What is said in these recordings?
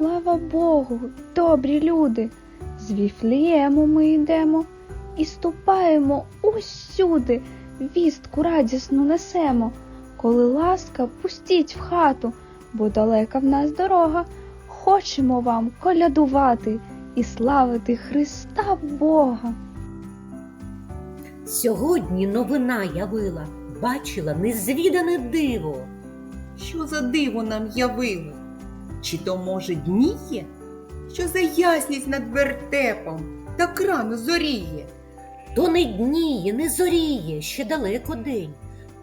Слава Богу, добрі люди. З Віфлієму ми йдемо і ступаємо усюди, вістку радісну несемо. Коли ласка, пустіть в хату, бо далека в нас дорога. Хочемо вам колядувати і славити Христа Бога. Сьогодні новина явила, бачила незвідане диво. Що за диво нам явило? Чи то, може, дніє? Що за ясність над вертепом так рано зоріє? То не дніє, не зоріє, ще далеко день,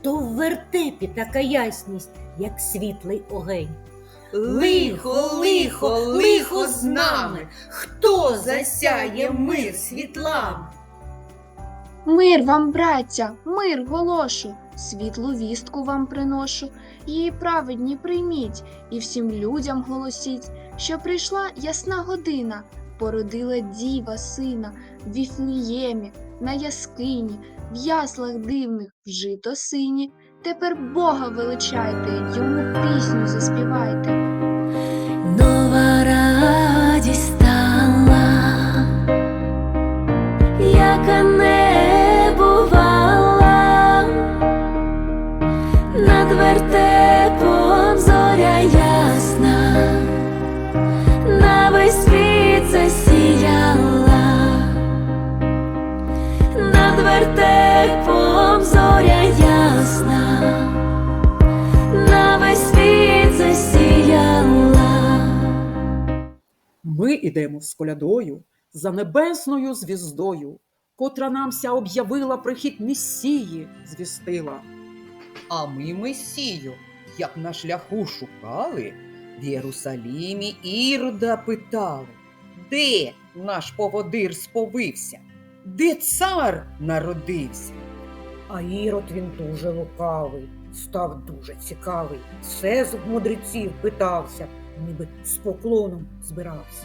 то в вертепі така ясність, як світлий огень. Лихо, лихо, лихо з нами! Хто засяє мир світлами? Мир вам, браття, мир голошу, світлу вістку вам приношу, її праведні прийміть, і всім людям голосіть, що прийшла ясна година, породила діва сина в Віфліємі, на яскині, в яслах дивних, вжито сині. Тепер Бога величайте, йому пісню заспівайте. Нова радість стала, яка не ідемо з колядою за небесною звіздою, котра намся об'явила прихід Месії, звістила. А ми Месію, як на шляху шукали, в Єрусалімі Ірода питали, де наш поводир сповився, де цар народився? А Ірод він дуже лукавий, став дуже цікавий, все з мудреців питався, ніби з поклоном збирався.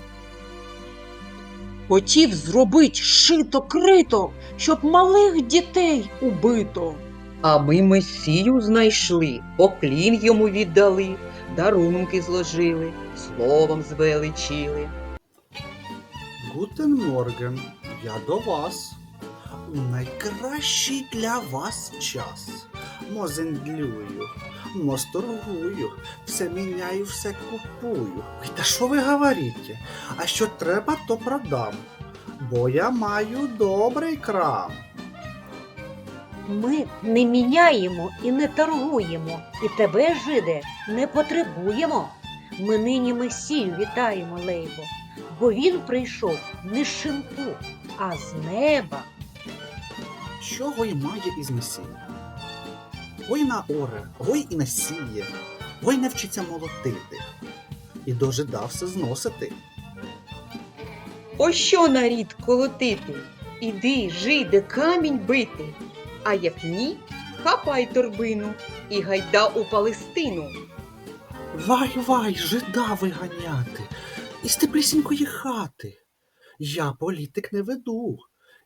Хотів зробить шито крито, щоб малих дітей убито. А ми Месію знайшли, поклін йому віддали, дарунки зложили, словом звеличили. Гутен Морген, я до вас. У найкращий для вас час. Мо зендлюю, мо сторгую, все міняю, все купую. Ой, та що ви говорите? А що треба, то продам. Бо я маю добрий крам. Ми не міняємо і не торгуємо, і тебе, жиде, не потребуємо. Ми нині Месію вітаємо, Лейбо, бо він прийшов не з шинку, а з неба. Що гой має із Месія? Гой на оре, гой і насіє, гой навчиться молотити, і дожидався зносити. О що нарід колотити? Іди, жиде, камінь бити. А як ні, хапай торбину і гайда у Палестину. Вай, вай, жида виганяти із теплісінької хати. Я політик не веду,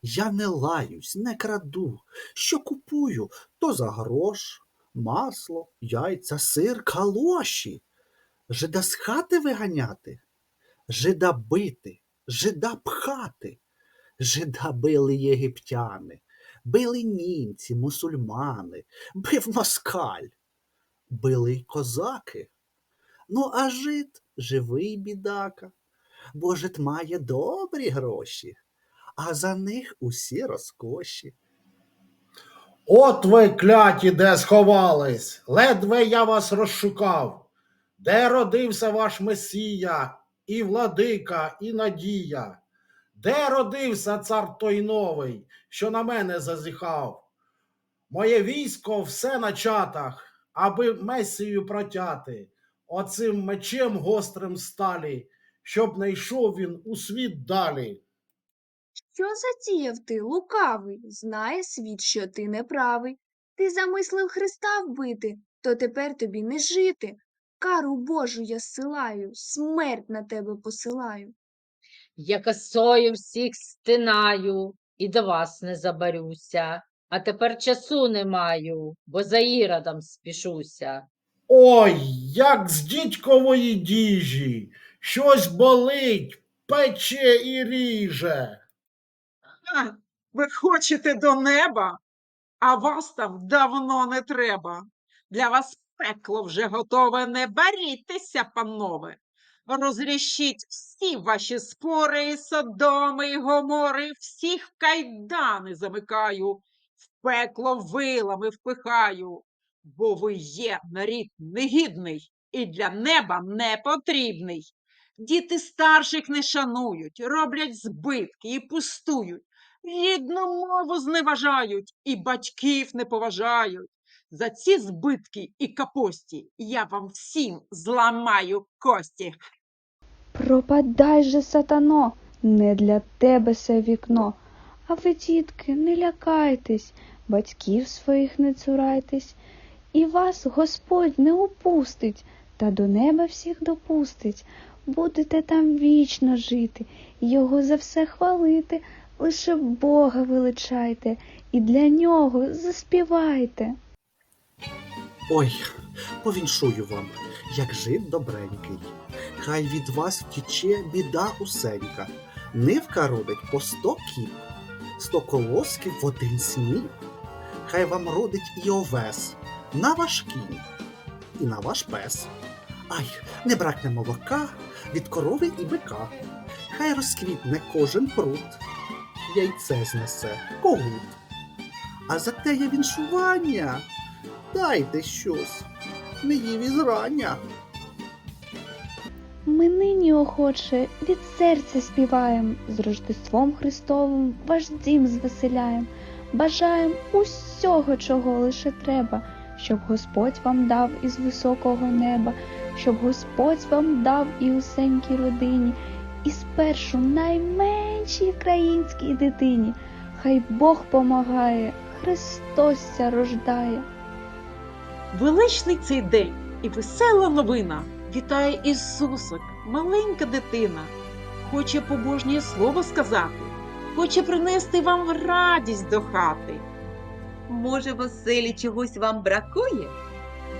я не лаюсь, не краду. Що купую, то за грош, масло, яйця, сир, калоші. Жида з хати виганяти, жида бити, жида пхати. Жида били єгиптяни, били німці, мусульмани, бив москаль, били й козаки. Ну, а жит живий бідака, бо жит має добрі гроші, а за них усі розкоші. От ви кляті, де сховались, ледве я вас розшукав. Де родився ваш Месія, і владика, і надія? Де родився цар той новий, що на мене зазіхав? Моє військо все на чатах, аби Месію протяти, оцим мечем гострим сталі, щоб не йшов він у світ далі. Що затіяв ти, лукавий? Знає світ, що ти неправий. Ти замислив Христа вбити, то тепер тобі не жити. Кару Божу я зсилаю, смерть на тебе посилаю. Я косою всіх стинаю і до вас не забарюся. А тепер часу не маю, бо за іродом спішуся. Ой, як з дідькової діжі, Щось болить, пече і ріже. Ви хочете до неба, а вас там давно не треба. Для вас пекло вже готове, не борітеся, панове. Розрішіть всі ваші спори, і содоми і гомори, всіх кайдани замикаю, в пекло вилами впихаю, бо ви є нарід негідний і для неба не потрібний. Діти старших не шанують, роблять збитки і пустують рідну мову зневажають і батьків не поважають. За ці збитки і капості я вам всім зламаю кості. Пропадай же, сатано, не для тебе це вікно. А ви, дітки, не лякайтесь, батьків своїх не цурайтесь, і вас Господь не упустить, та до неба всіх допустить. Будете там вічно жити, його за все хвалити, лише Бога величайте, і для нього заспівайте. Ой, повіншую вам, як жид добренький. Хай від вас втіче біда усенька. Нивка родить по сто кіп, сто колосків в один сніп. Хай вам родить і овес на ваш кінь і на ваш пес. Ай, не бракне молока від корови і бика. Хай розквітне кожен прут, яйце знесе когут. А за те є віншування. Дайте щось, не їв із рання. Ми нині охоче від серця співаєм, з Рождеством Христовим ваш дім звеселяєм, бажаєм усього, чого лише треба, щоб Господь вам дав із високого неба, щоб Господь вам дав і усенькій родині, і спершу найменшій українській дитині. Хай Бог помагає, Христос ся рождає. Величний цей день і весела новина. Вітає Ісусок, маленька дитина. Хоче побожнє слово сказати, хоче принести вам радість до хати. Може, в оселі чогось вам бракує?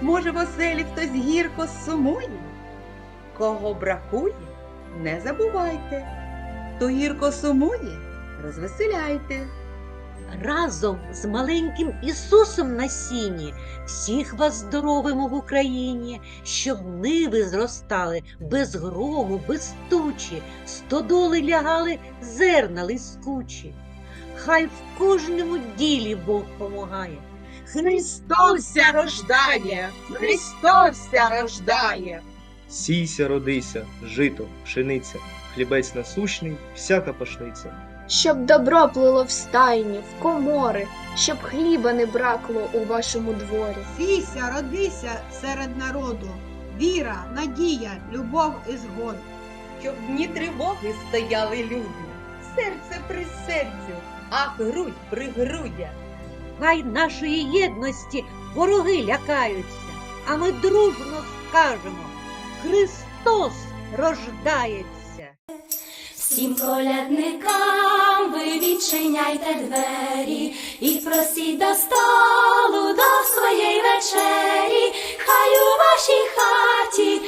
Може, в оселі хтось гірко сумує? Кого бракує, не забувайте. Хто гірко сумує, розвеселяйте. Разом з маленьким Ісусом на сіні всіх вас здоровимо в Україні, щоб ниви зростали без грогу, без тучі, стодоли лягали зерна лискучі. Хай в кожному ділі Бог помагає. Христос рождає, Христос ся рождає. Сійся, родися, жито, пшениця, хлібець насущний, всяка пашниця. Щоб добро плило в стайні, в комори, щоб хліба не бракло у вашому дворі. Сійся, родися серед народу, віра, надія, любов і згода. Щоб дні тривоги стояли люди, серце при серцю, а грудь при грудях. Хай нашої єдності вороги лякаються, а ми дружно скажемо Христос рождається. Всім колядникам ви відчиняйте двері і просіть до столу до своєї вечері, хай у вашій хаті